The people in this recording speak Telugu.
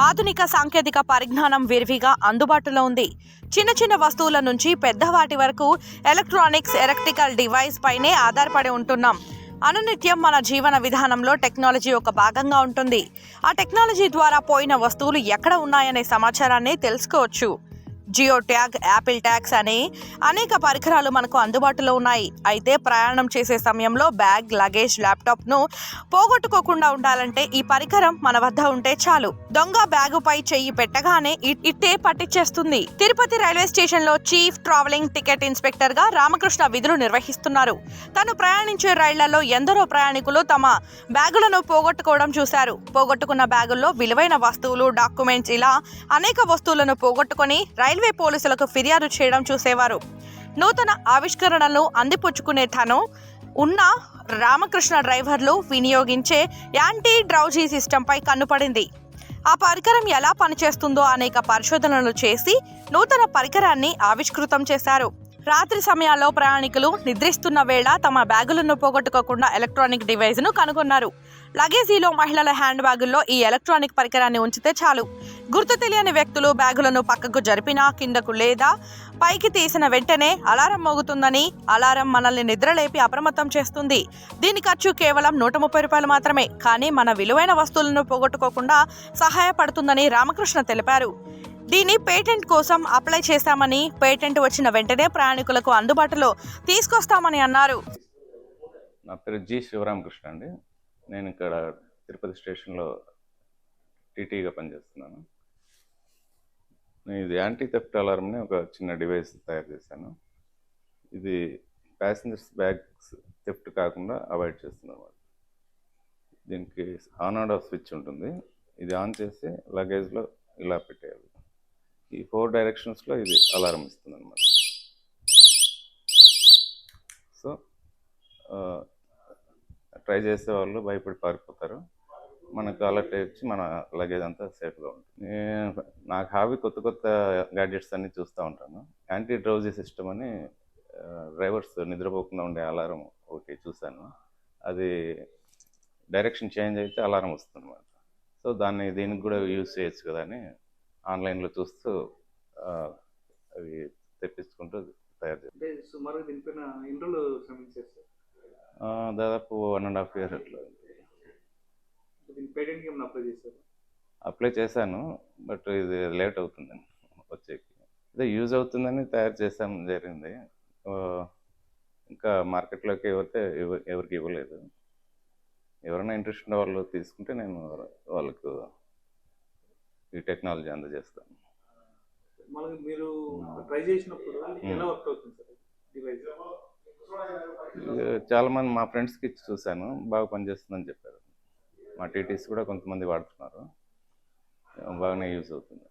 ఆధునిక సాంకేతిక పరిజ్ఞానం విరివిగా అందుబాటులో ఉంది. చిన్న చిన్న వస్తువుల నుంచి పెద్ద వాటి వరకు ఎలక్ట్రానిక్స్ ఎలక్ట్రికల్ డివైస్ పైనే ఆధారపడి ఉంటున్నాం. అనునిత్యం మన జీవన విధానంలో టెక్నాలజీ ఒక భాగంగా ఉంటుంది. ఆ టెక్నాలజీ ద్వారా పోయిన వస్తువులు ఎక్కడ ఉన్నాయనే సమాచారాన్ని తెలుసుకోవచ్చు. జియో ట్యాగ్ యాపిల్ ట్యాగ్స్ అనే అనేక పరికరాలు మనకు అందుబాటులో ఉన్నాయి. అయితే ప్రయాణం చేసే సమయంలో బ్యాగ్ లగేజ్ ల్యాప్టాప్ను పోగొట్టుకోకుండా ఉండాలంటే ఈ పరికరం మన వద్ద ఉంటే చాలు. దొంగ బ్యాగుపై చెయ్యి పెట్టగానే ఇ- ఇట్టే పట్టించేస్తుంది. తిరుపతి రైల్వే స్టేషన్లో చీఫ్ ట్రావెలింగ్ టికెట్ ఇన్స్పెక్టర్గా రామకృష్ణ విధులు నిర్వహిస్తున్నారు. తను ప్రయాణించే రైళ్ళలో ఎందరో ప్రయాణికులు తమ బ్యాగులను పోగొట్టుకోవడం చూశారు. పోగొట్టుకున్న బ్యాగుల్లో విలువైన వస్తువులు డాక్యుమెంట్స్ ఇలా అనేక వస్తువులను పోగొట్టుకొని రైల్వే పోలీసులకు ఫిర్యాదు చేయడం చూసేవారు. నూతన ఆవిష్కరణలు అందిపుచ్చుకునే తను ఉన్న రామకృష్ణ డ్రైవర్లు వినియోగించే యాంటీ డ్రౌజీ సిస్టంపై కన్నుపడింది. ఆ పరికరం ఎలా పనిచేస్తుందో అనేక పరిశోధనలు చేసి నూతన పరికరాన్ని ఆవిష్కృతం చేశారు. రాత్రి సమయాల్లో ప్రయాణికులు నిద్రిస్తున్న వేళ తమ బ్యాగులను పోగొట్టుకోకుండా ఎలక్ట్రానిక్ డివైస్ను కనుగొన్నారు. లగేజీలో మహిళల హ్యాండ్ బ్యాగుల్లో ఈ ఎలక్ట్రానిక్ పరికరాన్ని ఉంచితే చాలు. గుర్తు తెలియని వ్యక్తులు బ్యాగులను పక్కకు జరిపినా కిందకు లేదా పైకి తీసిన వెంటనే అలారం మోగుతుందని అలారం మనల్ని నిద్రలేపి అప్రమత్తం చేస్తుంది. దీని ఖర్చు కేవలం నూట ముప్పై రూపాయలు మాత్రమే. కానీ మన విలువైన వస్తువులను పోగొట్టుకోకుండా సహాయపడుతుందని రామకృష్ణ తెలిపారు. దీని పేటెంట్ కోసం అప్లై చేశామని పేటెంట్ వచ్చిన వెంటనే ప్రయాణికులకు అందుబాటులో తీసుకొస్తామని అన్నారు. నా పేరు జి శివరామకృష్ణ అండి. నేను ఇక్కడ తిరుపతి స్టేషన్లో టీటీగా పనిచేస్తున్నాను. నేను ఇది యాంటీ థెఫ్ట్ అలారంని ఒక చిన్న డివైస్ తయారు చేశాను. ఇది ప్యాసింజర్స్ బ్యాగ్స్ థెఫ్ట్ కాకుండా అవాయిడ్ చేస్తుంది దీనికి ఆన్ అండ్ ఆఫ్ స్విచ్ ఉంటుంది. ఇది ఆన్ చేసి లగేజ్లో ఇలా పెట్టేయాలి. ఫోర్ డైరెక్షన్స్లో ఇది అలారం ఇస్తుంది అనమాట సో ట్రై చేసే వాళ్ళు భయపడి పారిపోతారు. మనకు అలర్ట్ వచ్చి మన లగేజ్ అంతా సేఫ్గా ఉంటుంది. నేను నాకు హాబీ కొత్త కొత్త గ్యాడ్జెట్స్ అన్ని చూస్తూ ఉంటాను. యాంటీ డ్రౌజీ సిస్టమ్ అని డ్రైవర్స్ నిద్రపోకుండా ఉండే అలారం ఒకటి చూశాను. అది డైరెక్షన్ చేంజ్ అయితే అలారం వస్తుంది అనమాట సో దాన్ని దీనికి కూడా యూజ్ చేయొచ్చు కదా అని ఆన్లైన్లో చూస్తూ అవి తెప్పించుకుంటూ తయారు సుమారు దీనిపైన ఎన్ని రోజులు శ్రమించారు దాదాపు వన్ అండ్ హాఫ్ ఇయర్ అట్లా. అప్లై చేశారు? అప్లై చేశాను బట్ ఇది లేట్ అవుతుందని వచ్చేకి. ఇదే యూజ్ అవుతుందని తయారు చేసాం జరిగింది. ఇంకా మార్కెట్లోకి ఎవరితే ఎవ- ఎవరికి ఇవ్వలేదు. ఎవరైనా ఇంట్రెస్ట్ ఉన్న వాళ్ళు తీసుకుంటే నేను వాళ్ళకు ఈ టెక్నాలజీ అందజేస్తాను. మళ్ళీ మీరు ట్రై చేసినప్పుడు ఎలా వర్క్ అవుతుంది సార్? డివైస్. చాలా మంది మా ఫ్రెండ్స్కి ఇచ్చి చూశాను బాగా పనిచేస్తుందని చెప్పారు. మా టీటీస్ కూడా కొంతమంది వాడుతున్నారు. బాగానే యూజ్ అవుతుంది.